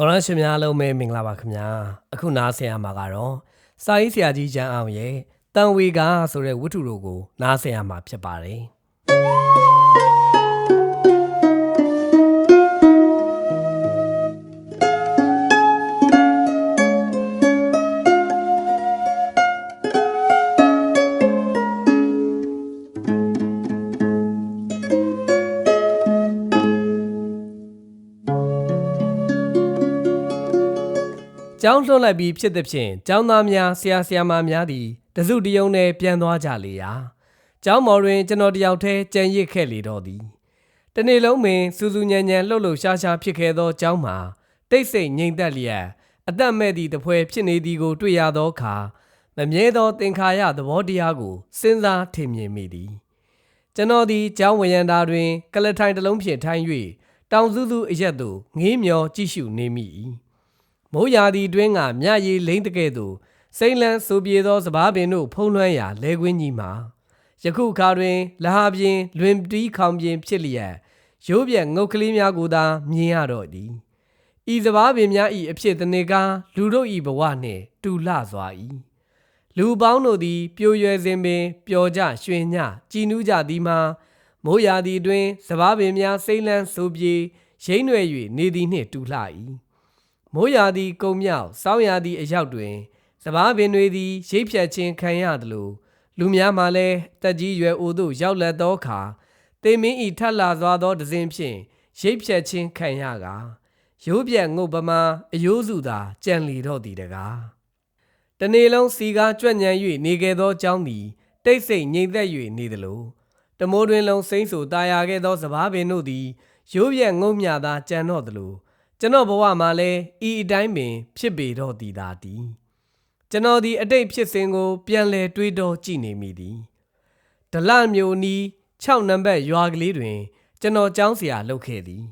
တော်ရရှိများလုံးပဲမင်္ဂလာပါခင်ဗျာအခုနားဆင်ရမှာကတော့စာရေးဆရာကြီးကျန်းအောင်ရဲ့တန်ဝေကာဆိုတဲ့ဝတ္ထုတို့ကိုနားဆင်ရမှာဖြစ်ပါတယ် ကျောင်းလွှတ်လိုက်ပြီးဖြစ်သည်ဖြင့်ကျောင်းသားများဆရာဆရာမများသည်တစုတယုံနှင့်ပြန်သွားကြလေရာကျောင်းမော်တွင်ကျွန်တော်တယောက်တည်းကြံရစ်ခဲ့လေတော့သည်တနေ့လုံးပင်စူးစူးညံညံလှုပ်လှုပ်ရှားရှားဖြစ်ခဲ့သောကျောင်းမှာတိတ်ဆိတ်ငြိမ်သက်လျက်အသက်မဲ့သည့်တပွဲဖြစ်နေသည်ကိုတွေ့ရသောအခါမမြဲသောသင်္ခါရသဘောတရားကိုစဉ်းစားထင်မြင်မိသည်ကျွန်တော်သည်ကျောင်းဝရန်တာတွင် ကလထိုင်တစ်လုံးဖြင့်ထိုင်၍တောင်စုစုအရက်သို့ငေးမျောကြည့်ရှုနေမိ၏ မိုးရာသီတွင်ကမြရည်လိမ့်တကဲ့သို့စိမ့်လန်းဆိုပြေသောစပားပင်တို့ဖုံးလွှမ်းရာလဲကွင်းကြီးမှာယခုအခါတွင်လဟာပြင်းလွင်တီးခေါင်ပြင်းဖြစ်လျက်ရိုးပြက်ငုတ်ကလေးများကိုသာမြင်ရတော့သည်ဤစပားပင်များဤအဖြစ်တနေကားလူတို့ဤဘဝနှင့်တူလှစွာ၏လူပေါင်းတို့သည်ပြိုရွယ်စဉ်ပင်ပျော်ကြရွှင်ညကြည်နူးကြသည်မှာမိုးရာသီတွင်စပားပင်များစိမ့်လန်းဆိုပြေရိမ့်ွယ်၍နေသည်နှင့်တူလှ၏ မိုးရာသီကုံမြောက်စောင်းရာသီအရောက်တွင်စပားပင်တွေသည်ရိပ်ဖြတ်ခြင်းခံရသလိုလူများမှလည်းတက်ကြီးရွယ်အိုတို့ရောက်လက်သောအခါတေမင်းဤထက်လာစွာသောဒဇင်ဖြင့်ရိပ်ဖြတ်ခြင်းခံရကာရိုးပြက်ငုတ်ပမာအယိုးစုသာကြံလီတော့သည်တကားတနေ့လုံးစီကားကြွက်ညံ၍နေခဲ့သောเจ้าသည်တိတ်ဆိတ်ငြိမ်သက်၍နေသလိုတမိုးတွင်လုံးစိမ့်ဆူตายရခဲ့သောစပားပင်တို့သည်ရိုးပြက်ငုံမြသာကြံတော့သလို ကျွန်တော်ဘဝမှာလည်းဤအတိုင်းပင် ဖြစ်ပေတော့သည်သာတည်ကျွန်တော်ဒီအတိတ်ဖြစ်စဉ်ကို ပြန်လည်တွေးတောကြည့်နေမိသည်ဒလမျိုးနီး6နံပါတ်ရွာကလေးတွင် ကျွန်တော်ကျောင်းဆရာလုပ်ခဲ့သည်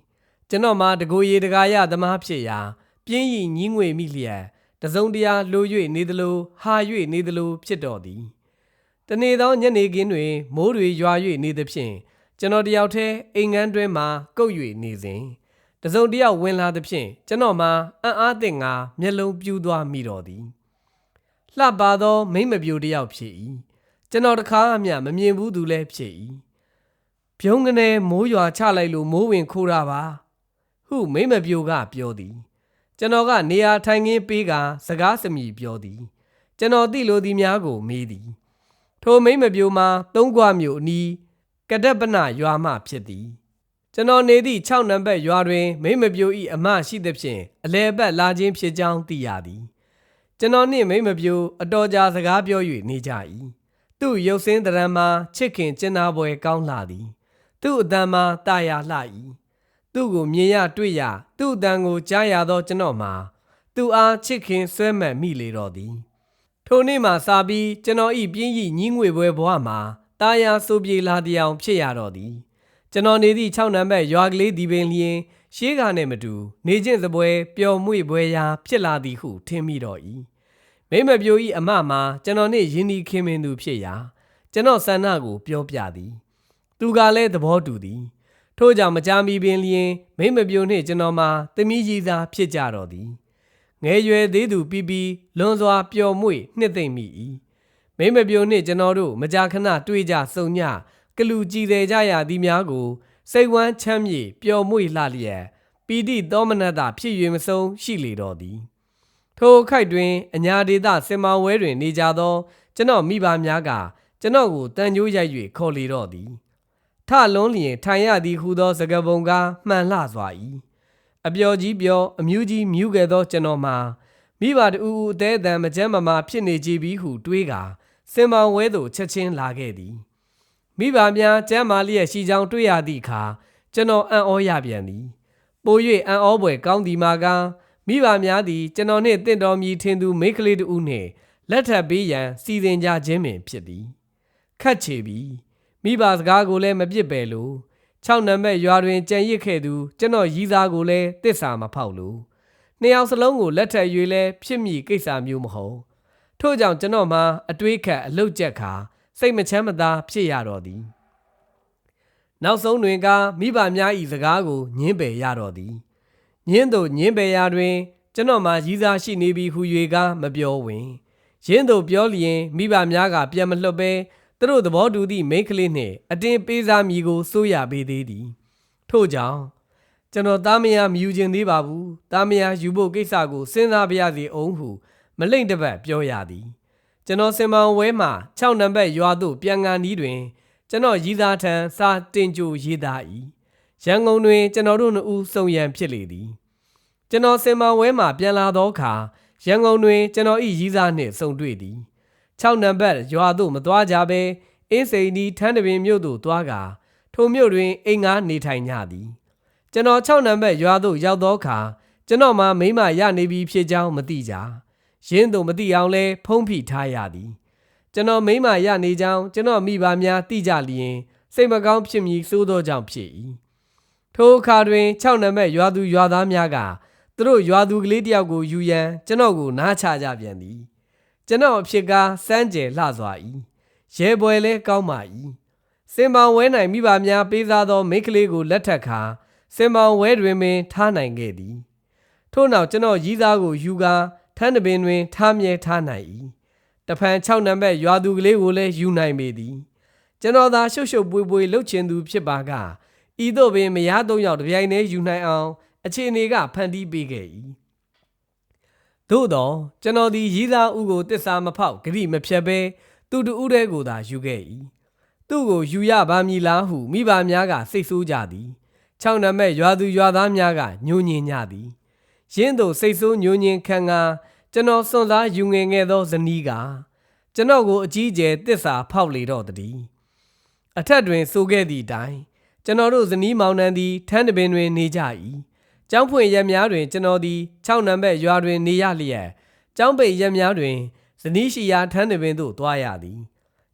ကျွန်တော်မှာတကူရီတကာရသမားဖြစ်ရာ ပြင်းရီညင်းငွေမိလျက်တစုံတရာလို၍နေသလိုဟာ၍နေသလိုဖြစ်တော်သည်တနေ့သောညနေခင်းတွင်မိုးတွေရွာ၍နေသဖြင့်ကျွန်တော်တယောက်တည်းအိမ်ငန်းတွင်မှကုတ်၍နေစဉ် တစုံတယောက်ဝင်လာသဖြင့်ကျွန်တော်မှာအံ့အားသင့်ငါမျက်လုံးပြူးသွားမိတော်သည်လှပသောမိမ့်မပြူတယောက်ဖြစ်၏ကျွန်တော်တခါမှမမြင်ဘူးသူလည်းဖြစ်၏ပြုံးကနေမိုးရွာချလိုက်လို့မိုးဝင်ခိုးတာပါဟုမိမ့်မပြူကပြောသည် ကျွန်တော်ကနေရာထိုင်ခင်းပေးကစကားစမြည်ပြောသည် ကျွန်တော်သိလိုသည်များကိုမေးသည် ထိုမိမ့်မပြူမှာသုံးခွမြို့အနီးကဒက်ပနရွာမှဖြစ်သည် ကျွန်တော်နေသည့်6နံပါတ်ရွာတွင် မိမပြို၏အမရှိသဖြင့်အလဲပတ်လာခြင်းဖြစ်ကြောင်းသိရသည်ကျွန်တော်နှင့်မိမပြိုအတော်ကြာစကားပြော၍နေကြ၏သူ့ရုပ်စင်းတရံမှာချစ်ခင်ကျင်နာပွဲကောင်းလှသည် သူ့အတန်မှာတာယာလှ၏သူ့ကိုမြင်ရတွေ့ရသူ့အတန်ကိုကြားရသောကျွန်တော်မှာသူအားချစ်ခင်ဆွဲမှတ်မိလေတော့သည်ထိုနေ့မှစပြီးကျွန်တော်ဤပြင်းဤညင်းငွေပွဲဘဝမှာတာယာဆိုပြေလာတရားဖြစ်ရတော့သည် ကျွန်တော်နေသည့်6နံပါတ်ရွာကလေးဒီပင်လျင်ရှေးကနဲ့မတူ နေချင်းစပွဲပျော်မွေ့ပွဲရာဖြစ်လာသည်ဟုထင်မိတော့၏မိမပြိုဤအမမှာကျွန်တော်နှင့်ယင်းဒီခင်မင်သူဖြစ်ရာကျွန်တော်ဆန္ဒကိုပြောပြသည် သူကလည်းသဘောတူသည်ထို့ကြောင့်မကြာမီပင်လျင်မိမပြိုနှင့်ကျွန်တော်မှာသမီးကြီးသားဖြစ်ကြတော့သည်ငယ်ရွယ်သေးသူပြီးပြီးလွန်စွာပျော်မွေ့နှစ်သိမ့်မိ၏မိမပြိုနှင့်ကျွန်တော်တို့မကြာခဏတွေ့ကြစုံည ကလူကြည်သေးကြရသည်များကိုစိတ်ဝမ်းချမ်းမြေ့ပျော်မွေ့လှလျက်ပီတိသောမနတဖြစ်၍မဆုံးရှိလေတော့သည်ထိုခိုက်တွင်အညာဒေသစင်မာဝဲတွင်နေကြသော ကျွန်တော်မိဘများကကျွန်တော်ကိုတန်ကြိုးရိုက်၍ခေါ်လေတော့သည်ထလုံးလျင်ထိုင်ရသည်ဟုသောစကပုံကမှန်လှစွာ၏အပျော်ကြီးပျော်အမျိုးကြီးမြူးခဲ့သောကျွန်တော်မှာမိဘတူဦးအသေးအတန်မကြမ်းမမာဖြစ်နေကြပြီဟုတွေးကာစင်မောင်ဝဲသို့ချက်ချင်းလာခဲ့သည် မိဘများကျမ်းမာလျက်ရှိကြောင်းတွေ့ရသည့်အခါကျွန်တော်အံ့ဩရပြန်သည်ပို၍အံ့ဩဖွယ်ကောင်းသည်မှာကမိဘများသည်ကျွန်တော်နှင့်တင့်တော်မူထင်သူမိန်းကလေးတူနှင့်လက်ထပ်ပေးရန်စီစဉ်ကြခြင်းပင်ဖြစ်သည်ခတ်ချေပြီမိဘစကားကိုလည်းမပြစ်ပယ်လို့6နံပါတ်ရွာတွင်ကြံရစ်ခဲ့သူကျွန်တော်ရီးစားကိုလည်းတစ္ဆာမဖောက်လို့နှစ်ယောက်စလုံးကိုလက်ထပ်၍လည်းဖြစ်မိကိစ္စမျိုးမဟုတ်ထို့ကြောင့်ကျွန်တော်မှာအတွေးခတ်အလုတ်ကျက်ခါ စိတ်မချမ်းမသာဖြစ်ရတော့သည်နောက်ဆုံးတွင်ကမိဘများ၏စကားကိုညင်းပယ်ရတော့သည်ညင်းတို့ညင်းပေရာတွင် ကျွန်တော်မှရည်စားရှိနေပြီဟု၍ကမပြောဝင်ရင်းတို့ပြောလျင်မိဘများကပြန်မလွတ်ပဲသူတို့သဘောတူသည့်မိန်းကလေးနှင့်အတင်းပေးစားမိကိုစိုးရပေးသေးသည်ထို့ကြောင့်ကျွန်တော်သားမယားမယူခြင်းသေးပါဘူးသားမယားယူဖို့ကိစ္စကိုစဉ်းစားပါရစေအောင်ဟု မလိမ့်တပတ်ပြောရသည် ကျွန်တော်စင်မောင်ဝဲမှ6နံပါတ်ရွာသို့ပြန်ကန်ဤတွင် ကျွန်တော်ရည်သားထံစာတင်ကြိုရေးသား၏ရန်ကုန်တွင် ကျွန်တော်တို့နှစ်ဦးစုံရန်ဖြစ်လေသည်ကျွန်တော်စင်မောင်ဝဲမှပြန်လာသောအခါရန်ကုန်တွင်ကျွန်တော်၏ရည်သားနှင့်ဆုံတွေ့သည်6နံပါတ်ရွာသို့မသွားကြဘဲအင်းစိန်ဒီထန်းတပင်မြို့သို့သွားကာထိုမြို့တွင်အိမ်ငါနေထိုင်ကြသည်ကျွန်တော်6နံပါတ်ရွာသို့ရောက်သောအခါကျွန်တော်မှမိမရနေပြီဖြစ်ကြောင်းမသိကြ ရင်းတို့မသိအောင်လဲဖုံးဖိထားရသည်ကျွန်တော်မိမရနေကြောင်းကျွန်တော်မိဘများသိကြလျင်စိတ်မကောင်းဖြစ်မည်စိုးသောကြောင့်ဖြစ်၏ထိုအခါတွင်6နံပါတ်ရွာသူရွာသားများကသူတို့ရွာသူကလေးတယောက်ကိုယူရန်ကျွန်တော်ကိုနားချကြပြန်သည်ကျွန်တော်အဖြစ်ကားစမ်းကြယ်လှစွာ၏ရဲပွဲလဲကောင်းပါ၏စင်ပောင်ဝဲနိုင်မိဘများပေးစားသောမိန်းကလေးကိုလက်ထပ်ခါစင်ပောင်ဝဲတွင်ပင်ထားနိုင်ခဲ့သည်ထို့နောက်ကျွန်တော်ရီးသားကိုယူကာ ထန်းတပင်တွင်ထားမြဲထားနိုင်၏တဖန်6နံပါတ်ရွာသူကလေးကိုလည်းယူနိုင်ပေသည်ကျွန်တော်သာရှုပ်ရှုပ်ပွေပွေလှုပ်ချင်သူဖြစ်ပါကဤသို့ပင်မရသုံးယောက်တစ်ပြိုင်တည်းယူနိုင်အောင်အခြေအနေကဖန်တီးပေးခဲ့၏သို့တော့ကျွန်တော်ဒီရီးသားဦးကိုတစ္ဆာမဖောက်ဂရိမဖြတ်ဘဲသူတူဦးတဲ့ကိုသာယူခဲ့၏သူ့ကိုယူရပါမည်လားဟုမိဘများကစိတ်ဆိုးကြသည်6နံပါတ်ရွာသူရွာသားများကညှို့ညင်ကြသည် ရင်းတို့စိတ်ဆိုးညှို့ညင်ခံကကျွန်တော်စွန့်စားယူငင်ခဲ့သောဇနီးကကျွန်တော်ကိုအကြီးကျယ်တစ္ဆာဖောက်လေတော့တည်းအထက်တွင်ဆိုခဲ့သည့်အတိုင်းကျွန်တော်တို့ဇနီးမောင်နှံသည်ထန်းတပင်တွင်နေကြ၏ကျောင်းဖွင့်ရက်များတွင်ကျွန်တော်သည်6နံပါတ်ရွာတွင်နေရလျက်ကျောင်းပိတ်ရက်များတွင်ဇနီးရှိရာထန်းတပင်သို့သွားရသည်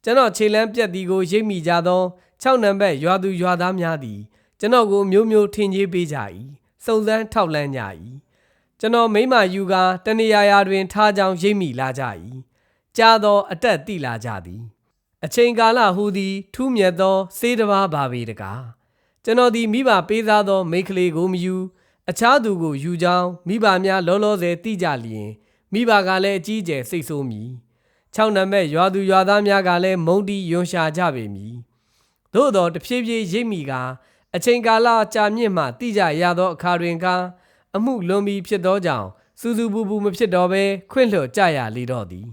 ကျွန်တော်ခြေလမ်းပြက်သည်ကိုရိပ်မိကြသော6နံပါတ်ရွာသူရွာသားများသည်ကျွန်တော်ကိုမျိုးမျိုးထင်ကြီးပေးကြ၏စုံစမ်းထောက်လန်းကြ၏ ကျွန်တော်မိမယူကာတနေရာရာတွင် ထားကြောင်းရိပ်မိလာကြ၏ကြားသော အတက်တိလာကြသည် အချိန်ကာလဟူသည် ထူးမြတ်သောစေးတစ်ပါးပါပေတကားကျွန်တော်သည်မိဘပေးစားသော မိန်းကလေးကိုမယူအခြားသူကိုယူကြောင်းမိဘများလောလောဆယ်သိကြလျင်မိဘကလည်းအကြီးအကျယ်စိတ်ဆိုးမည်6နံပါတ်ရွာသူရွာသားများကလည်းမုန်းတီးယွန်ရှာကြပေမည်သို့တော်တဖြည်းဖြည်းရိပ်မိကအချိန်ကာလကြာမြင့်မှသိကြရသောအခါတွင်က အမှုလွန်ပြီးဖြစ်သောကြောင့်စူးစူးပူပူမဖြစ်တော့ဘဲခွင့်လွှတ်ကြရလေတော့သည်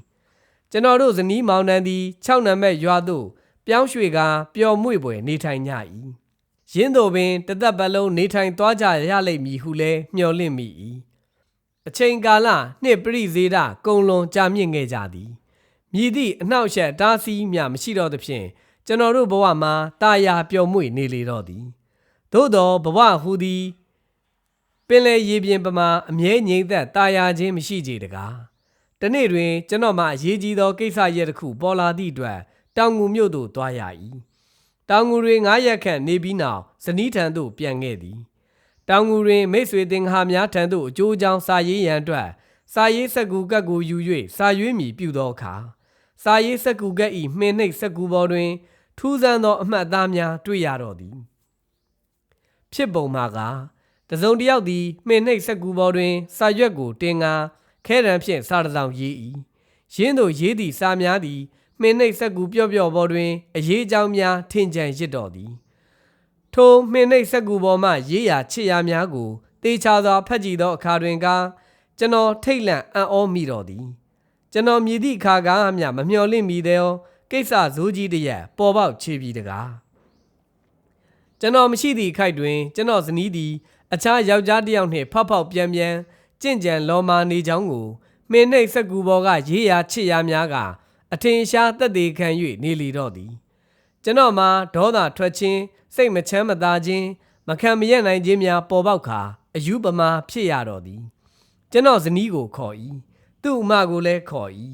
ကျွန်တော်တို့ဇနီးမောင်နှံသည်6နံပါတ်ရွာသို့ပြောင်းရွှေ့ကာပျော်မွေ့ပွဲနေထိုင်ကြ၏ရင်းတို့ပင်တသက်ပတ်လုံးနေထိုင်သွားကြရလိမ့်မည်ဟုလည်းမျှော်လင့်မိ၏အချိန်ကာလနှစ်ပရိဇေဒကုံလွန်ကြာမြင့်ခဲ့ကြသည်မြည်သည့်အနှောက်အယှက်တားဆီးမြမရှိတော့သဖြင့်ကျွန်တော်တို့ဘဝမှာတာယာပျော်မွေ့နေလေတော့သည်သို့သောဘဝဟူသည် ပင်လေရေပြင်ပမာအမြဲငြိမ်သက်တာယာခြင်းမရှိကြတကားတနေ့တွင်ကျွန်တော်မှအရေးကြီးသောကိစ္စရပ်တစ်ခုပေါ်လာသည့်အတွက်တောင်ငူမြို့သို့သွားရ၏တောင်ငူတွင်9ရက်ခန့်နေပြီးနောက်ဇနီးထံသို့ပြန်ခဲ့သည်တောင်ငူတွင်မိတ်ဆွေသင်္ကာများထံသို့အကျိုးအကြောင်းစာရေးရန်အတွက်စာရေးစက်ကူကတ်ကိုယူ၍စာရွေးမည်ပြုသောအခါစာရေးစက်ကူကတ်၏မှင်နှိပ်စက်ကူပေါ်တွင် ထူးဆန်းသောအမှတ်အသားများတွေ့ရတော့သည် ဖြစ်ပုံမှာက တစုံတစ်ယောက်သည်မှင်နှိပ်စက်ကူပေါ်တွင် စာရွက်ကိုတင်ကာခဲရန်ဖြင့်စာတစ်စောင်ရေး၏ရင်းတို့ရေးသည့်စာများသည်မှင်နှိပ်စက်ကူပြော့ပြော့ပေါ်တွင်အရေးအကြောင်းများထင်ကြံရစ်တော်သည်ထိုမှင်နှိပ်စက်ကူပေါ်မှရေးရာချစ်ရာများကိုတေချာစွာဖတ်ကြည့်သောအခါတွင်ကကျွန်တော်ထိတ်လန့်အံ့ဩမိတော်သည်ကျွန်တော်မြည်သည့်အခါကမျှမမျှော်လင့်မိသောကိစ္စဇိုးကြီးတစ်ရက်ပေါ်ပေါက်ချေပြီတကားကျွန်တော်မရှိသည့်ခိုက်တွင် ကျွန်တော်ဇနီးသည် အခြားယောက်ျားတစ်ယောက်နှင့်ဖောက်ဖောက်ပြန်ပြန်ကြင့်ကြံလော်မာနေကြောင်းကိုမင်းနှိပ်စက်ကူပေါ်ကရေးရာချစ်ရာများကအထင်ရှားသက်သေခံ၍နေလီတော့သည်ကျွန်တော်မှာဒေါသထွက်ခြင်းစိတ်မချမ်းမသာခြင်းမခံမရနိုင်ခြင်းများပေါ်ပေါက်ခါအယူပမာဖြစ်ရတော့သည် ကျွန်တော်ဇနီးကိုခေါ်၏သူ့အမကိုလည်းခေါ်၏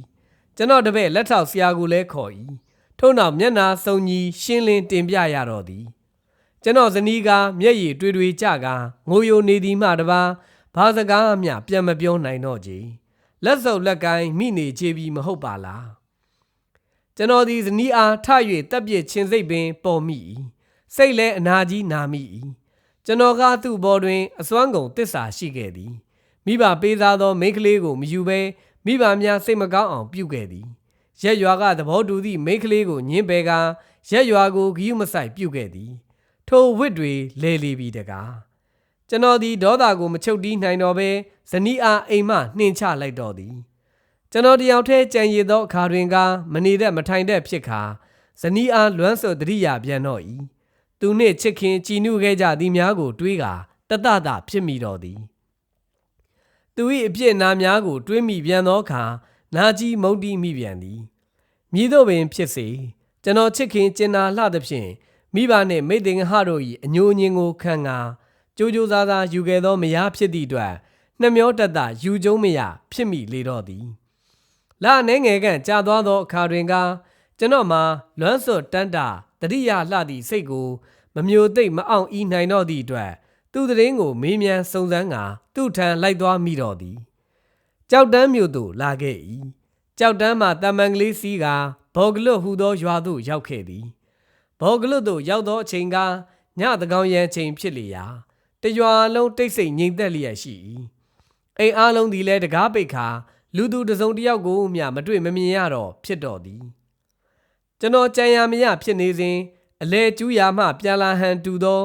ကျွန်တော်တပည့်လက်ထောက်ဆရာကိုလည်းခေါ်၏ထို့နောက်မျက်နာစုံကြီးရှင်းလင်းတင်ပြရတော့သည် ကျွန်တော်ဇနီးကမျက်ရည်တွေတွေကြကာငိုယိုနေသည်မှတပါဘာစကားမျှပြန်မပြောနိုင်တော့ကြလက်စုပ်လက်ကိုင်းမိနေချေပြီးမဟုတ်ပါလားကျွန်တော်ဒီဇနီးအားထ၍တက်ပြစ်ချင်းစိတ်ပင်ပေါ်မိ၏စိတ်လည်းအနာကြီးနာမိ၏ကျွန်တော်ကသူ့ဘော်တွင်အစွမ်းကုန်တစ္ဆာရှိခဲ့သည်မိဘပေးစားသောမိန်းကလေးကိုမယူဘဲမိဘများစိတ်မကောင်းအောင်ပြုခဲ့သည်ရက်ရွာကသဘောတူသည့်မိန်းကလေးကိုညင်းပယ်ကရက်ရွာကိုဂယုမဆိုင်ပြုခဲ့သည် ထိုဝစ်တွေလဲလီပြီတကားကျွန်တော်သည်ဒေါသကိုမချုပ်တီးနိုင်တော့ဘဲဇနီးအားအိမ်မှနှင်ချလိုက်တော့သည်ကျွန်တော်တယောက်တည်းကြံရည်သောအခါတွင်ကမနေတတ်မထိုင်တတ်ဖြစ်ခါဇနီးအားလွမ်းဆွတရိယာပြန်တော့၏သူနှင့်ချစ်ခင်ကြည်နုခဲ့ကြသည်များကို တွေးကာတတတဖြစ်မိတော်သည်သူ၏အပြစ်နာများကို တွေးမိပြန်သောအခါနာကြီးမုန်တီးမိပြန်သည်မြည်တို့ပင်ဖြစ်စေကျွန်တော်ချစ်ခင်ကျင်နာလှသဖြင့် မိဘနှင့်မိတ်တင်ဟတို့၏အညိုအညင်ကိုခံကာကြိုးကြိုးစားစားယူခဲ့သောမယားဖြစ်သည့်အတွက်နှမျောတတယူကျုံးမရဖြစ်မိလေတော့သည်လာအနေငယ်ကကြာသွားသောအခါတွင်ကကျွန်တော်မှာလွမ်းစွတ်တန်းတာတတိယလှသည့်စိတ်ကိုမမျိုးသိမ့်မအောင်ဤနိုင်တော့သည့်အတွက်သူတရင်ကိုမေးမြန်းစုံစမ်းကာသူ့ထံလိုက်သွားမိတော့သည်ကြောက်တန်းမြို့သို့လာခဲ့၏ကြောက်တန်းမှတမန်ကလေးစီးကဘော်ဂလွတ်ဟူသောရွာသို့ရောက်ခဲ့သည် ဘော်ဂလွတ်သို့ရောက်သောအချိန်ကညတကောင်ရန်ချိန်ဖြစ်လျာတရွာလုံးတိတ်ဆိတ်ငြိမ်သက်လျက်ရှိ၏အိမ်အားလုံးသည်လည်းတကားပိတ်ခါလူသူတစ်စုံတစ်ယောက်ကိုမျှမတွေ့မမြင်ရတော့ဖြစ်တော်သည်ကျွန်တော်ကြံရမရဖြစ်နေစဉ်အလဲကျူးရာမှပြန်လာဟန်တူသော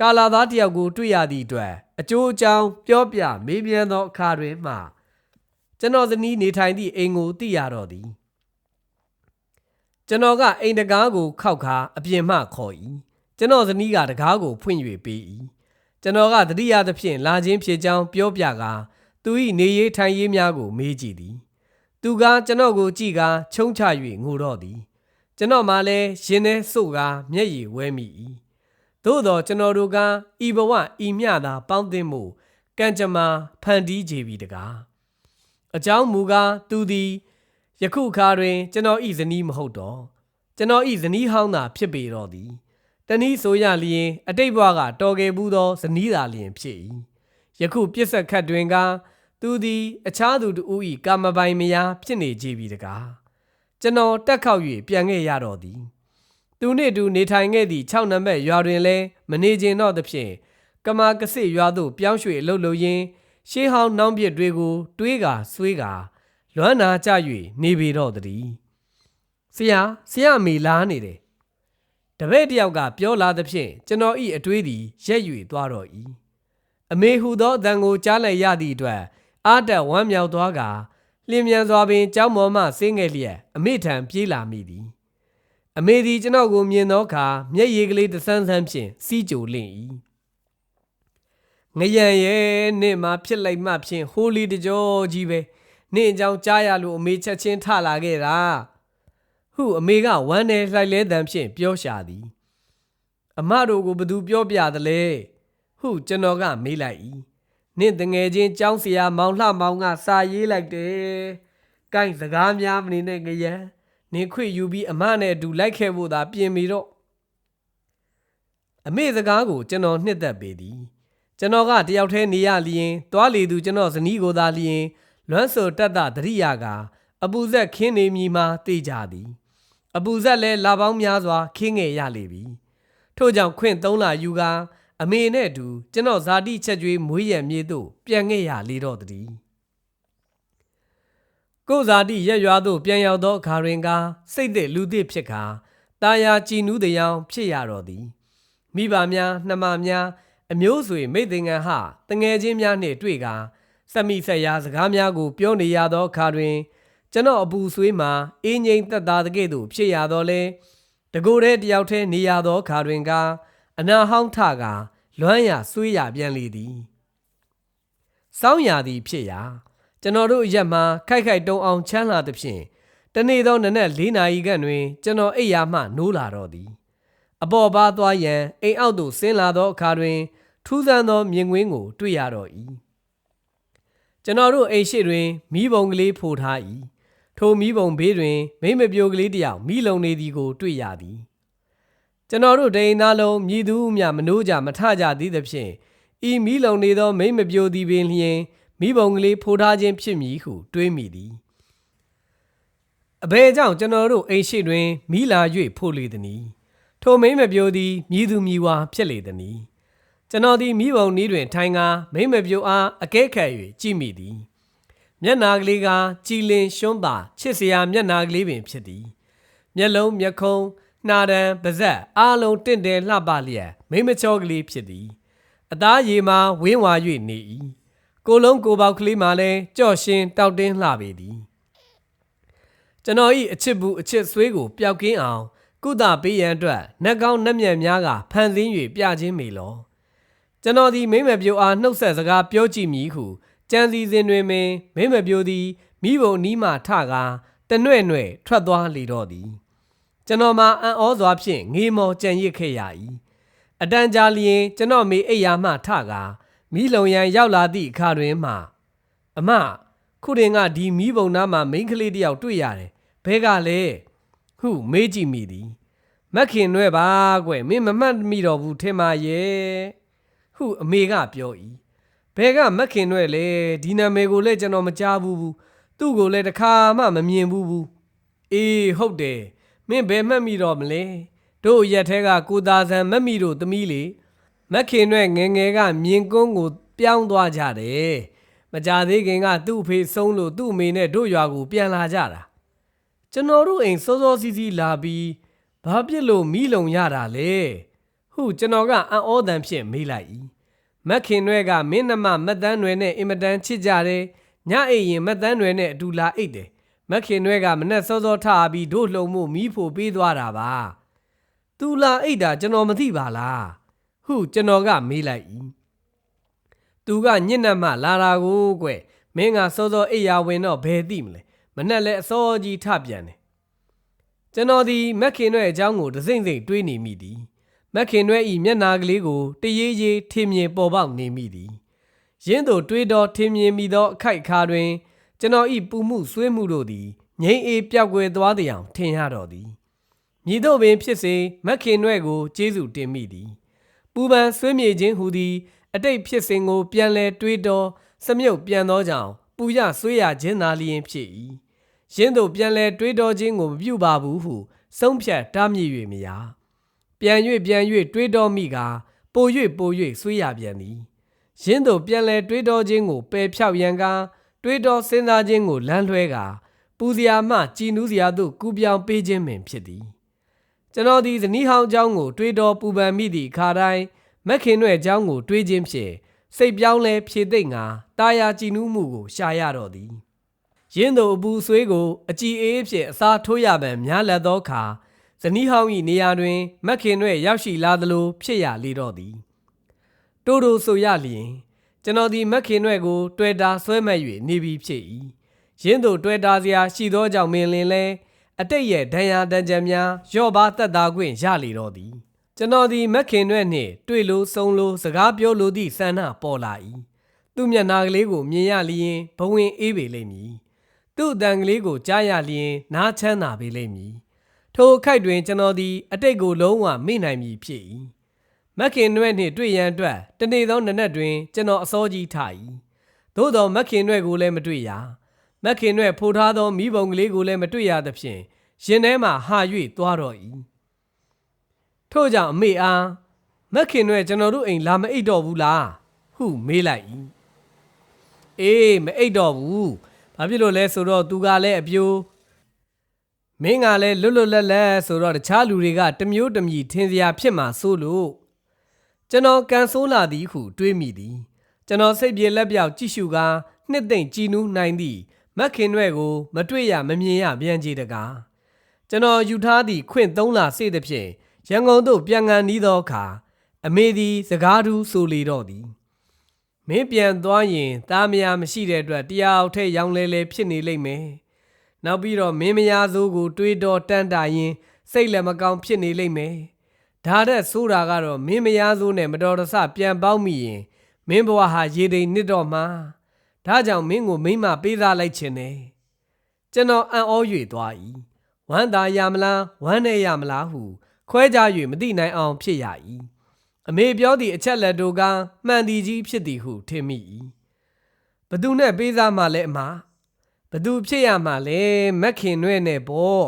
ကာလာသားတစ်ယောက်ကို တွေ့ရသည့်အတွက်အကျိုးအကြောင်းပြောပြမေးမြန်းသောအခါတွင်မှကျွန်တော်ဇနီးနေထိုင်သည့်အိမ်ကိုသိရတော့သည် ကျွန်တော်ကအိမ်တကားကိုခောက်ခါအပြင်မှခေါ်၏ကျွန်တော်ဇနီးကတကားကိုဖွင့်၍ပေး၏ကျွန်တော်ကတတိယသဖြင့်လာခြင်းဖြစ်ကြောင်းပြောပြကာသူ၏နေရေးထိုင်ရေးများကိုမေးကြည့်သည်သူကကျွန်တော်ကိုကြည့်ကာချုံချ၍ငိုတော့သည်ကျွန်တော်မှလည်းရင်ထဲစို့ကာမျက်ရည်ဝဲမိ၏သို့သောကျွန်တော်တို့ကဤဘဝဤမျှသာပေါင်းသင်းမှုကံကြမ္မာဖန်တီးကြပြီတကားအကြောင်းမူကားသူသည် ယခုအခါတွင်ကျွန်တော်ဤဇနီးမဟုတ်တော့ကျွန်တော်ဤဇနီးဟောင်းသာဖြစ်ပေတော့သည်တနည်းဆိုရလျင် အတိတ်ဘဝကတော်ခဲ့ဘူးသောဇနီးသာလျင်ဖြစ်၏ယခုပြစ်ဆက်ခတ်တွင်ကသူသည် အခြားသူတို့၏ကာမပိုင်မယားဖြစ်နေကြပြီတကားကျွန်တော်တက်ခောက်၍ပြန်ခဲ့ရတော့သည် သူနှင့်အတူနေထိုင်ခဲ့သည့်6နံပါတ်ရွာတွင်လည်းမနေခြင်းတော့သဖြင့်ကမာကစစ်ရွာသို့ပြောင်းရွှေ့အလုပ်လုပ်ရင်းရှေးဟောင်းနှောင်းပြစ်တွေကိုတွေးကာဆွေးကာ လွမ်းနာကြ၍နေပေတော့သည်ဆရာဆရာအမေလားနေတယ်တပည့်တယောက်ကပြောလာသဖြင့်ကျွန်တော်ဤအတွေးသည်ရက်၍သွားတော့၏အမေဟူသောအတန်ကိုကြားလိုက်ရသည့်အတွက်အာတက်ဝမ်းမြောက်သွားကာလျင်မြန်စွာပင်ကြောင်းမော်မှဆင်းခဲ့လျက်အမေထံပြေးလာမိသည်အမေသည်ကျွန်တော်ကိုမြင်သောအခါမျက်ရည်ကလေးတဆန်းဆန်းဖြင့်စီးကြိုလင့်၏ငရံရဲ့နင့်မှာဖြစ်လိုက်မှဖြင့်ဟိုလီတကြောကြီးပဲ နင့်အကြောင်းကြားရလို့အမေချက်ချင်းထလာခဲ့တာဟုအမေကဝမ်းနေလှိုက်လဲတံဖြင့်ပြောရှာသည်အမတို့ကိုဘသူပြောပြသလဲဟုကျွန်တော်ကမေးလိုက်၏နင့်တငယ်ချင်းကျောင်းဆရာမောင်လှမောင်ကစာရေးလိုက်တယ်။ကိုင်းစကားများမနေနဲ့ငရန်နင်ခွေယူပြီးအမနဲ့အတူလိုက်ခဲ့ဖို့သာပြင်ပြီးတော့အမေစကားကိုကျွန်တော်နှစ်သက်ပေသည်ကျွန်တော်ကတယောက်တည်းနေရလျင်တွားလေသူကျွန်တော်ဇနီးကိုသာလျင် လွမ်းစောတက်တာတရိယာကအပူဇက်ခင်းနေမည်မှာသိကြသည် အပူဇက်လည်းလာပေါင်းများစွာခင်းငယ်ရလေပြီထို့ကြောင့်ခွင့်သုံးလာယူကားအမေနဲ့အတူကျွန်တော်ဇာတိချက်ကျွေးမွေးရမြေသို့ပြန်ခဲ့ရလေတော့တည်းကိုဇာတိရက်ရွာသို့ပြန်ရောက်သောအခါတွင်ကစိတ်သက်လူသည့်ဖြစ်ကာတာယာကြည်နူးတရားဖြစ်ရတော့သည်မိဘများနှမများအမျိုးဆွေမိတ်သင်္ကန်းဟတငယ်ချင်းများနှင့်တွေ့ကာ စက်မိဆက်ရာစကားများကိုပြောနေရသောအခါတွင်ကျွန်တော်အပူဆွေးမှာအင်းငိမ့်သက်သာတဲ့ကဲ့သို့ဖြစ်ရတော့လဲတကိုယ်တည်းတယောက်တည်းနေရသောအခါတွင်ကအနာဟောင်းထကလွမ်းရဆွေးရပြန်လေသည်စောင်းရသည်ဖြစ်ရာကျွန်တော်တို့ရက်မှာခိုက်ခိုက်တုံအောင်ချမ်းလာသဖြင့်တနေ့သောနနက်၄နာရီခန့်တွင် ကျွန်တော်အိပ်ရာမှနိုးလာတော့သည် အပေါ်ပါသွားရန်အိမ်အောက်သို့ဆင်းလာသောအခါတွင် ထူးဆန်းသောမြင်ကွင်းကို တွေ့ရတော့၏ ကျွန်တော်တို့အိမ်ရှိတွင်မိဘုံကလေးဖိုထား၏ထိုမိဘုံဘေးတွင်မိမပြိုကလေးတစ်ယောက်မိလုံနေသည်ကို တွေ့ရသည်ကျွန်တော်တို့ဒိန်သားလုံးမြည်သူမြမနိုးကြမထကြသည်သဖြင့်ဤမီးလုံနေသောမိမပြိုသည်ပင်လျင်မိဘုံကလေးဖိုးထားခြင်းဖြစ်မည်ဟုတွေးမိသည်အဘယ်ကြောင့်ကျွန်တော်တို့အိမ်ရှိတွင်မိလာ၍ဖို့လေသည်နီထိုမိမပြိုသည်မြည်သူမြည်ဝါဖြစ်လေသည်နီ ကျွန်တော်သည်မိဘုံနီးတွင်ထိုင်ကာမိမ့်မပြိုအားအကဲခတ်၍ကြည့်မိသည်မျက်နာကလေးကကြည်လင်ရွှန်းပါချစ်စရာမျက်နာကလေးပင်ဖြစ်သည်မျက်လုံးမျက်ခုံးနှာတံပါးစပ်အားလုံးတင့်တယ်လှပလျက်မိမ့်မချောကလေးဖြစ်သည်အသားရည်မှာဝင်းဝါ၍နေ၏ကိုယ်လုံးကိုယ်ပေါက်ကလေးမှလည်းကြော့ရှင်းတောက်တင်းလှပေသည်ကျွန်တော်၏အချစ်ဘူးအချစ်ဆွေးကိုပျောက်ကင်းအောင် ကုသပေးရန်အတွက်နှက်ကောင်းနှက်မြက်များကဖန်ဆင်း၍ပြခြင်းမေလော ကျွန်တော်သည်မိမ့်မပြိုအားနှုတ်ဆက်စကားပြောကြည့်မည်ဟုကြံစီစဉ်တွင်ပင်မိမ့်မပြိုသည်မိဘုံနီးမှထကာတနွဲ့နွဲ့ထွက်သွားလေတော့သည်ကျွန်တော်မှာအံ့ဩစွာဖြင့်ငေးမောကြံရစ်ခဲ့ရ၏အတန်ကြာလျင်ကျွန်တော်မေအိယာမှထကာမိလုံရန်ရောက်လာသည့်အခါတွင်မှအမခုရင်ကဒီမိဘုံနားမှာမိန်းကလေးတစ်ယောက်တွေ့ရတယ်ဘဲကလဲဟုမေးကြည့်မိသည်မက်ခင်နွဲ့ပါကွမင်းမမှတ်မိတော့ဘူးထင်ပါရဲ့ ဟုအမေကပြော၏ဘဲကမက်ခင်နွဲ့လေဒီနာမည်ကိုလည်းကျွန်တော်မကြားဘူးဘူးသူ့ကိုလည်းတစ်ခါမှမမြင်ဘူးဘူးအေးဟုတ်တယ်မင်းဘယ်မှတ်မိတော့မလဲတို့အရက်ထဲကကိုသားဆန်မတ်မိတို့သမီးလေမက်ခင်နဲ့ငယ်ငယ်ကမြင်ကုန်းကိုပြောင်းသွားကြတယ်မကြသေးခင်ကသူ့အဖေဆုံးလို့သူ့အမေနဲ့တို့ရွာကိုပြန်လာကြတာကျွန်တော်တို့အိမ်စောစောစီးစီးလာပြီးဘာဖြစ်လို့မိလုံရတာလဲ ဟုကျွန်တော်ကအံ့ဩတန်ဖြင့်မေးလိုက်၏မက်ခင်တွေကမင်းနှမမက်တန်းတွေနဲ့အင်မတန်ချစ်ကြတယ်ညအိမ်ရင်မက်တန်းတွေနဲ့အတူလာအိတ်တယ်မက်ခင်တွေကမနဲ့စောစောထပြီးတို့လှုံမှုမီးဖို့ပေးသွားတာပါ။သူလာအိတ်တာကျွန်တော်မသိပါလား။ဟုကျွန်တော်ကမေးလိုက်၏။သူကညစ်နက်မှလာတာကိုကွမင်းကစောစောအိတ်ရဝင်တော့ဘယ်သိမလဲ။မနဲ့လည်းအစောကြီးထပြန်တယ်။ကျွန်တော်ဒီမက်ခင်တွေအကြောင်းကိုဒစိမ့်စိမ့်တွေးနေမိသည်။ မက်ခင်တွေဤမျက်နာကလေးကိုတရေရေထင်မြင်ပေါ်ပေါက်နေမိသည်။ရင်းတို့တွေးတော်ထင်မြင်မိသောအခိုက်အခါတွင် ကျွန်တော်ဤပူမှုဆွေးမှုတို့သည်ငြိမ်းအေးပြောက်ကွယ်သွားသည်အောင်ထင်ရတော့သည်မြည်တို့ပင်ဖြစ်စေမက်ခင်နွဲ့ကိုကျေးဇူးတင်မိသည်ပူပန်ဆွေးမြေခြင်းဟူသည် အတိတ်ဖြစ်စဉ်ကို ပြန်လဲတွေးတော်စမြုပ်ပြန်သောကြောင့်ပူရဆွေးရခြင်းသာလျင်ဖြစ်၏ရင်းတို့ပြန်လဲတွေးတော်ခြင်းကိုမပြုပါဘူးဟု ဆုံးဖြတ်တားမြစ်၍မရ ပြန်၍ပြန်၍တွေးတော်မိကာပို၍ပို၍ဆွေးရပြန်သည်ရင်းတို့ပြန်လဲတွေးတောခြင်းကိုပယ်ဖြောက်ရန်ကတွေးတောစဉ်းစားခြင်းကိုလမ်းလွှဲကာပူဇရာမှကြည်နူးစရာသို့ကူးပြောင်းပေးခြင်းပင်ဖြစ်သည်ကျွန်တော်သည်ဇနီးဟောင်းအကြောင်းကိုတွေးတောပူပန်မိသည့်အခါတိုင်းမက်ခင်တို့အကြောင်းကိုတွေးခြင်းဖြင့်စိတ်ပြောင်းလဲဖြည့်သိမ့်ငါတာယာကြည်နူးမှုကိုရှာရတော့သည်ရင်းတို့အပူဆွေးကိုအကြည်အေးဖြင့်အစားထိုးရပံများလက်သောအခါ ဇနီးဟောင်း၏နေရာတွင်မက်ခင်တို့ရောက်ရှိလာသလိုဖြစ်ရလေတော့သည်တိုးတိုဆိုရလျင်ကျွန်တော်ဒီမက်ခင်ရွက်ကို တွေ့တာဆွဲမဲ့၍နေပြီဖြစ်၏ရင်းတို့တွေ့တာစရာရှိသောကြောင့်မင်းလင်လဲအတိတ်ရဲ့ဒဏ်ရာတန်ကြံများရော့ပါတက်တာခွင့်ရလေတော့သည်ကျွန်တော်ဒီမက်ခင်ရွက်နှင့်တွေ့လို့ဆုံလို့စကားပြောလို့သည့်ဆန္ဒပေါ်လာ၏သူ့မျက်နာကလေးကိုမြင်ရလျင်ဘဝင်အေးပေလိမ့်မည်သူ့အတန်ကလေးကိုကြားရလျင်နားချမ်းသာပေလိမ့်မည် ထိုအခိုက်တွင်ကျွန်တော်သည်အတိတ်ကိုလုံးဝမေ့နိုင်မည်ဖြစ်၏မက်ခင်နွဲ့နှင့်တွေ့ရန်အတွက်တနေ့သောနနက်တွင်ကျွန်တော်အစောကြီးထ၏သို့သောမက်ခင်နွဲ့ကိုလည်းမတွေ့ရမက်ခင်နွဲ့ဖိုထားသောမိဘုံကလေးကိုလည်းမတွေ့ရသဖြင့်ရင်ထဲမှဟာ၍သွားတော့၏ထို့ကြောင့်အမေအားမက်ခင်နွဲ့ကျွန်တော်တို့အိမ်လာမအိပ်တော့ဘူးလားဟုမေးလိုက်၏အေးမအိပ်တော့ဘူးဘာဖြစ်လို့လဲဆိုတော့သူကလည်းအပြိုး မင်းကလည်းလွတ်လွတ်လပ်လပ်ဆိုတော့တခြားလူတွေကတမျိုးတမည်ထင်စရာဖြစ်မှာစိုးလို့ကျွန်တော်ကန်ဆိုးလာသည်ဟုတွေးမိသည်ကျွန်တော်စိတ်ပြေလက်ပြောက်ကြည့်ရှုကာနှစ်သိမ့်ကြည်နူးနိုင်သည့်မက်ခင်ရွဲ့ကို မတွေ့ရမမြင်ရပြန်ကြီးတကားကျွန်တော်ယူထားသည့်ခွင့်သုံးလာစေသဖြင့်ရန်ကုန်သို့ပြန်ကန်နီးသောအခါအမေသည်စကားတူးဆိုလေတော့သည်မင်းပြန်သွားရင်သားမယားမရှိတဲ့အတွက်တရားအောက်ထက်ရောင်းလဲလဲဖြစ်နေလိမ့်မယ်။ နောက်ပြီးတော့မင်းမယားစိုးကိုတွေးတော့တန်းတာရင်စိတ်လည်းမကောင်းဖြစ်နေလိမ့်မယ်။ဒါတဲ့ဆိုးတာကတော့မင်းမယားစိုးနဲ့မတော်တဆပြန်ပေါင်းမိရင်မင်းဘဝဟာရေတိမ်နစ်တော့မှာ။ဒါကြောင့်မင်းကိုမိမ့်မပေးစားလိုက်ခြင်းနဲ့ကျွန်တော်အံ့ဩ၍သွား၏။ဝမ်းသာရမလားဝမ်းနဲ့ရမလားဟုခွဲကြ၍မသိနိုင်အောင်ဖြစ်ရ၏။အမေပြောသည့်အချက်လက်တို့ကမှန်သည်ကြီးဖြစ်သည်ဟုထင်မိ၏ဘသူနဲ့ပေးစားမှလဲအမ ဘသူဖြစ်ရမှလဲမက်ခင်နွဲ့နဲ့ပေါ့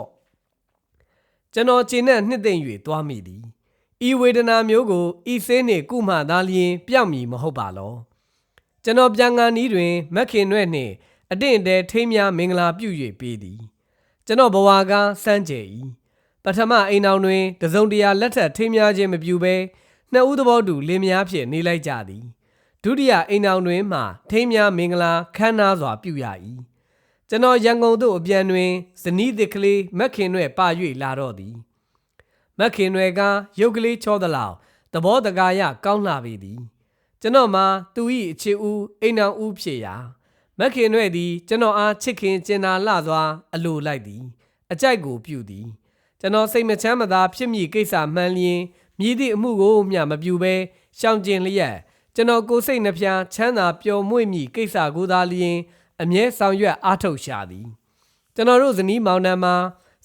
ကျွန်တော်ကျင်းနဲ့နှစ်သိမ့်၍သွားမိသည်ဤဝေဒနာမျိုးကိုဤစင်းနှင့်ကုမှသာလျင် ပြောက်မည်မဟုတ်ပါလောကျွန်တော်ပြန်ကန်ဤတွင် မက်ခင်ရွဲ့နှင့်အတင့်တဲထိမ်းများမင်္ဂလာပြု၍ပေးသည် ကျွန်တော်ဘဝကစမ်းကြယ်၏ပထမအိမ်တော်တွင်တစုံတရာလက်ထပ်ထိမ်းများခြင်းမပြုဘဲနှစ်ဦးသဘောတူလင်းများဖြင့်နေလိုက်ကြသည်ဒုတိယအိမ်တော်တွင်မှထိမ်းများမင်္ဂလာခမ်းနားစွာပြုရ၏ ကျွန်တော်ရန်ကုန်သို့အပြန်တွင်ဇနီးသစ်ကလေးမက်ခင်ရွဲ့ပါ၍လာတော့သည်မက်ခင်ရွဲ့ကရုပ်ကလေးချောသလောက်သဘောတကာရကောင်းလှပေသည်ကျွန်တော်မှာသူ၏အချစ်ဦးအိမ်တော်ဦးဖြစ်ရာမက်ခင်ရွဲ့သည်ကျွန်တော်အားချစ်ခင်ကျင်နာလှစွာအလိုလိုက်သည် အကြိုက်ကိုပြုသည်ကျွန်တော်စိတ်မချမ်းမသာဖြစ်မိကိစ္စမှန်လျင်မြည်သည့်အမှုကိုမျှမပြုဘဲရှောင်ကျင်လျက်ကျွန်တော်ကိုယ်စိတ်နှပြချမ်းသာပျော်မွေ့မိကိစ္စကိုသာလျင် အမြဲဆောင်ရွက်အားထုတ်ရှာသည်ကျွန်တော်တို့ဇနီးမောင်နှံမှာ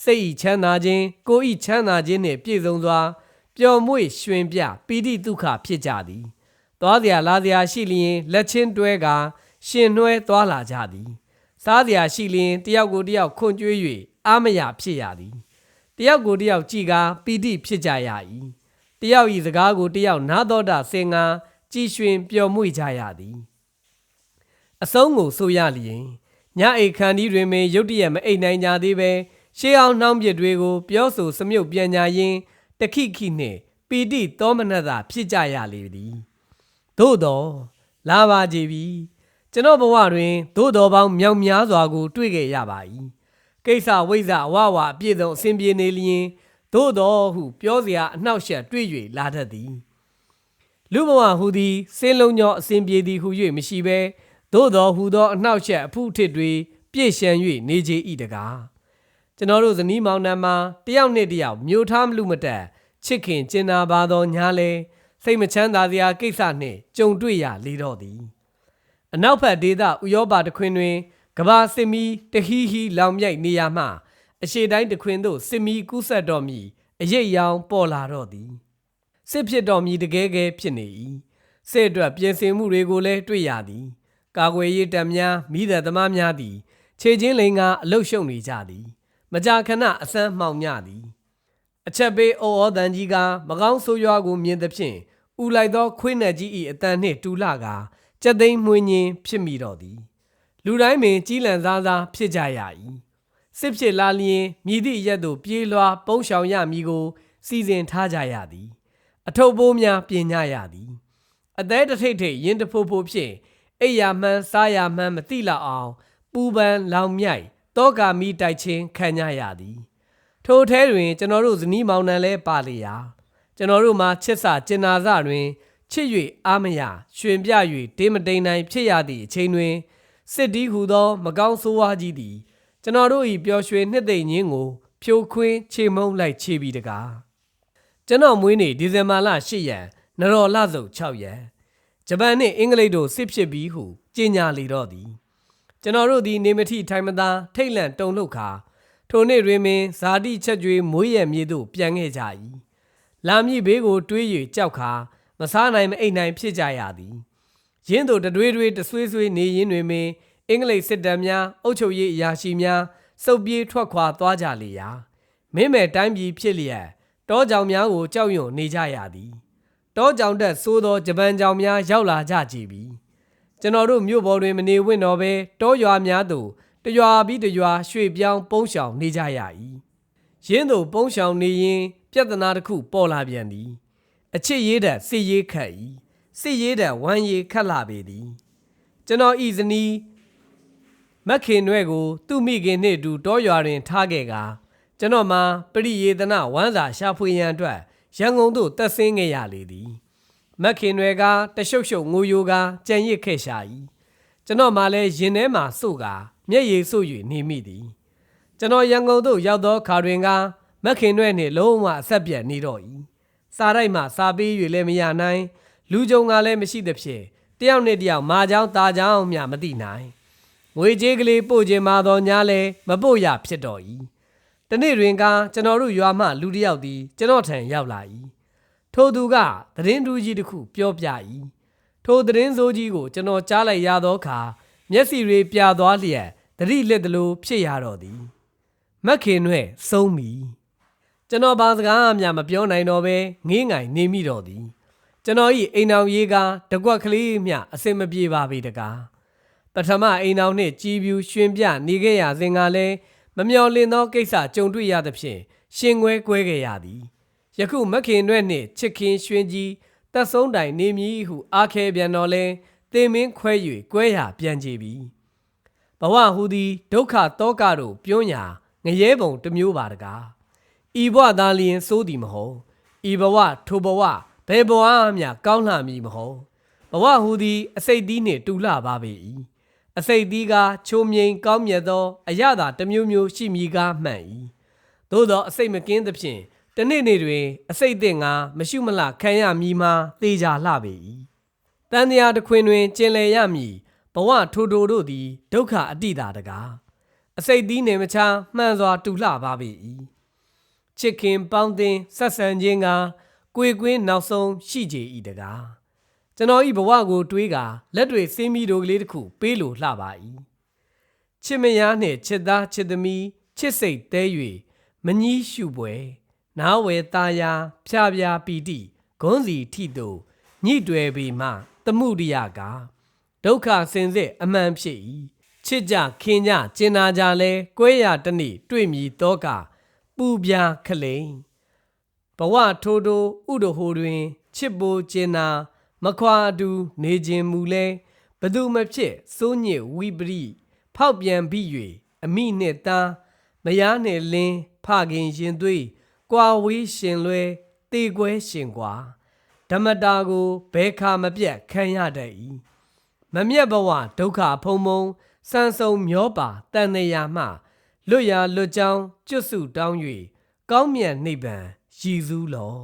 စိတ်ဤချမ်းသာခြင်းကိုယ်ဤချမ်းသာခြင်းနှင့်ပြည့်စုံစွာပျော်မွေ့ရွှင်ပြပီတိဒုက္ခဖြစ်ကြသည်သွားစရာလာစရာရှိလျင်လက်ချင်းတွဲကာရှင်နှွဲသွားလာကြသည်စားစရာရှိလျင်တယောက်ကိုတယောက်ခွန်ကြွေး၍အာမရဖြစ်ရသည်တယောက်ကိုတယောက်ကြည်ကာပီတိဖြစ်ကြရ၏တယောက်ဤစကားကိုတယောက်နားတော်တာစင်ငါကြည်ရွှင်ပျော်မွေ့ကြရသည် အဆုံးကိုဆိုရလျင်ညအိတ်ခန္ဒီတွင်ပင်ရုတ်တရက်မအိတ်နိုင်ကြသေးပဲရှေးအောင်နှောင်းပြစ်တွေကိုပြောဆိုစမြုပ်ပြန်ညာရင်းတခိခိနှင့်ပီတိတောမနတဖြစ်ကြရလေသည်သို့တော်လာပါကြပြီကျွန်တော်ဘဝတွင်သို့တော်ပေါင်းမြောက်များစွာကို တွေ့ခဲ့ရပါ၏ကိစ္စဝိဇ္ဇအဝဝအပြည့်စုံအစဉ်ပြေနေလျင်သို့တော်ဟုပြောเสียအနှောက်အယှက်တွေ့၍လာတတ်သည်လူဘဝဟူသည်စင်းလုံးကျော်အစဉ်ပြေသည်ဟု၍မရှိဘဲ သို့တော်ဟူသောအနှောက်အယှက်အဖုထစ်တွေပြည့်ရှံ၍နေကြ၏တကားကျွန်တော်တို့ဇနီးမောင်နှံမှာတယောက်နဲ့တယောက်မြို့ထားမလူမတက်ချစ်ခင်ကျင်နာပါသောညာလဲစိတ်မချမ်းသာစရာကိစ္စနှင့်ကြုံတွေ့ရလေတော့သည်အနောက်ဘက်ဒေသဥရောပတခွင်တွင်ကဘာစစ်မီတဟီဟီလောင်မြိုက်နေရမှအရှေ့တိုင်းတခွင်သို့စစ်မီကူးဆက်တော်မူအရိပ်ရောင်ပေါ်လာတော့သည်စစ်ဖြစ်တော်မူတကယ်ကဲဖြစ်နေ၏စစ်အတွက်ပြင်ဆင်မှုတွေကိုလည်းတွေ့ရသည် ကာကွယ်ရေးတပ်များမိသက်သမားများသည်ခြေချင်းလိန်ကအလုရှုံနေကြသည် မကြာခဏအစမ်းမှောင်ညသည်အချက်ပေးအော်ဩတန်ကြီးကမကောင်းဆိုးရွားကိုမြင်သဖြင့်ဥလိုက်သောခွေးနက်ကြီး၏အတန်နှင့်တူလာကကြက်သိမ်းမှွင်းခြင်းဖြစ်မိတော့သည် လူတိုင်းပင်ကြီးလန့်စားစားဖြစ်ကြရ၏စစ်ဖြစ်လာလျင်မြည်သည့်ရက်သို့ပြေးလွှာပုန်းရှောင်ရမည်ကိုစီစဉ်ထားကြရသည် အထုပ်ပိုးများပြင်ကြရသည် အသေးတထိတ်ထိတ်ရင်တဖို့ဖို့ဖြင့် အိယာမှန်းစားရမှန်းမသိလောက်အောင်ပူပန်လောင်မြိုက်တောကာမီတိုက်ချင်းခံကြရသည် ထိုထဲတွင်ကျွန်တော်တို့ဇနီးမောင်နှံလဲပါလျာကျွန်တော်တို့မှာချစ်စာကျင်နာစတွင်ချစ်၍အာမရရွှင်ပြ၍ဒေးမတိန်နိုင်ဖြစ်ရသည့်အချိန်တွင်စစ်တီးဟူသော မကောင်းဆိုးဝါးကြီးသည်ကျွန်တော်တို့၏ပျော်ရွှင်နှစ်သိမ့်ခြင်းကို ဖြိုခွင်းချေမုံလိုက်ချေပြီးတကားကျွန်တော်မွေးနေ့ဒီဇင်ဘာလ10ရက်နရော်လစုပ်6ရက် ဂျပန်နှင့်အင်္ဂလိပ်တို့စစ်ဖြစ်ပြီးဟုကြေညာလေတော့သည်ကျွန်တော်တို့သည်နေမတိထိုင်မသာထိတ်လန့်တုန်လှုပ်ခါထိုနေ့တွင်ပင်ဇာတိချက်ကြွေမွေးရမြေသို့ပြန်ခဲ့ကြ၏လာမည်ဘေးကိုတွေး၍ကြောက်ခါမစားနိုင်မအိတ်နိုင်ဖြစ်ကြရသည်ရင်းတို့တတွေးတွေးတဆွေးဆွေးနေရင်းတွင်ပင်အင်္ဂလိပ်စစ်တပ်များအုပ်ချုပ်ရေးအရာရှိများစုပ်ပြေးထွက်ခွာသွားကြလေရာမင်းမဲ့တိုင်းပြည်ဖြစ်လျက်တောကြောင်များကိုကြောက်ရွံ့နေကြရသည် တောကြောင်တက်သိုးသောဂျပန်ကြောင်များရောက်လာကြကြပြီကျွန်တော်တို့မြို့ပေါ်တွင်မနေဝင့်တော့ဘဲတောရွာများသို့တရွာပြီးတရွာရွှေ့ပြောင်းပုန်းရှောင်နေကြရ၏ရင်းတို့ပုန်းရှောင်နေရင်ပြဿနာတစ်ခုပေါ်လာပြန်သည်အချစ်ရေးတဲ့စစ်ရေးခတ်၏စစ်ရေးတဲ့ဝမ်းရေးခတ်လာပေသည်ကျွန်တော်ဤဇနီးမက်ခင်ရွဲ့ကို သူ့မိခင်နှင့်အတူတောရွာတွင်ထားခဲ့ကာကျွန်တော်မှာပရိယေသနဝမ်းစာရှာဖွေရန်အတွက် ရန်ကုန်သို့တက်ဆင်းခဲ့ရလေသည်မက်ခင်တွေကတရှုပ်ရှုပ်ငိုယိုကကြံရစ်ခဲ့ရှာ၏ကျွန်တော်မှလည်းရင်ထဲမှစို့ကာမျက်ရည်စို့၍နေမိသည်ကျွန်တော်ရန်ကုန်သို့ရောက်သောခါတွင်ကမက်ခင်တွေနှင့်လုံးဝအဆက်ပြတ်နေတော့၏စားရိုက်မှစားပေး၍လည်းမရနိုင်လူကြုံကလည်းမရှိသဖြင့်တယောက်နဲ့တယောက်မာချောင်းตาချောင်းမျှမသိနိုင်ငွေကြေးကလေးပို့ခြင်းမာတော်ညာလဲမပို့ရဖြစ်တော်၏ တနေ့တွင်ကကျွန်တော်တို့ရွာမှလူတစ်ယောက်သည်ကျွန်တော်ထံရောက်လာ၏ထိုသူကသတင်းတူးကြီးတစ်ခုပြောပြ၏ထိုသတင်းစိုးကြီးကိုကျွန်တော်ကြားလိုက်ရသောအခါမျက်စိတွေပြသွားလျက်သတိလက်သလိုဖြစ်ရတော့သည်မက်ခင်နှဲ့ဆုံးမီကျွန်တော်ဘာစကားမှမပြောနိုင်တော့ပဲငေးငိုင်နေမိတော့သည်ကျွန်တော်ဤအိမ်အောင်ရေးကတကွက်ကလေးမျှအစင်မပြေပါပေတကားပထမအိမ်အောင်နှင့်ကြည်ပြူရွှင်ပြနေခဲ့ရစဉ်ကလည်း မမျော်လင့်သောကိစ္စကြုံတွေ့ရသဖြင့်ရှင်ခွဲကွဲခဲ့ရသည်ယခုမခင်ရွက်နှင့်ချစ်ခင်ရွှင်ကြီးတက်ဆုံးတိုင်နေမည်ဟုအားခဲပြန်တော်လဲတင်မင်းခွဲ၍ကွဲရပြန်ကြပြီဘဝဟူသည်ဒုက္ခတောကတို့ပြုံးညာငရဲပုံတစ်မျိုးပါတကားဤဘဝသာလျင်စိုးသည်မဟုတ်ဤဘဝထိုဘဝဘယ်ဘဝမျှကောင်းလှမည်မဟုတ်ဘဝဟူသည်အစိတ်သီးနှင့်တူလှပါပေ၏ အစိတ်သီးကချိုမြိန်ကောင်းမြတ်သောအရသာတစ်မျိုးမျိုးရှိမည်ကားမှန်၏သို့သောအစိတ်မကင်းသဖြင့်တနေ့နေ့တွင် အစိတ်သင့်ငါမရှိမလှခံရမည်မှာသေချာလှပေ၏တန်တရားတစ်ခွင်တွင်ကျင်လည်ရမည်ဘဝထိုတိုတို့သည်ဒုက္ခအတိတာတကားအစိတ်သီးနေမချမ်းမှန်စွာတူလှပါပေ၏ချစ်ခင်ပေါင်းတင်ဆက်ဆံခြင်းကကိုယ်ကွင်းနောက်ဆုံးရှိကြ၏တကား ကျွန်တော်ဤဘဝကိုတွေးကာလက်တွေစင်းမီတို့ကလေးတစ်ခုပေးလို့လှပါ၏ချစ်မယားနှင့်ချစ်သားချစ်သမီးချစ်စိတ်တဲ၍မကြီးရှုပွဲနားဝဲသားယာဖြာဖြာပီတိဂွန်းစီထိတို့ညှိတွယ်ပေမှသမှုရိယကာဒုက္ခစင်စစ်အမှန်ဖြစ်၏ချစ်ကြခင်ကြကျင်နာကြလဲကွဲရတနေ့တွေ့မြည်တော့ကပူပြာခလိန်ဘဝထိုးထိုးဥဒဟိုတွင်ချစ်ပိုကျင်နာ မခွာအတူနေခြင်းမူလဲဘသူမဖြစ်စိုးညစ်ဝိပရိဖောက်ပြန်ပြီး၍အမိနှင့်သားမယားနှင့်လင်းဖခင်ရင်သွေးကွာဝေးရှင်လွဲတေကွဲရှင်ကွာဓမ္မတာကိုဘဲခါမပြတ်ခံရတတ်၏မမျက်ဘဝဒုက္ခဖုံဖုံစံစုံမျောပါတန်နေရာမှလွတ်ရာလွတ်ကြောင်းကျွတ်စုတောင်း၍ကောင်းမြတ်နိဗ္ဗာန်ရည်စူးလော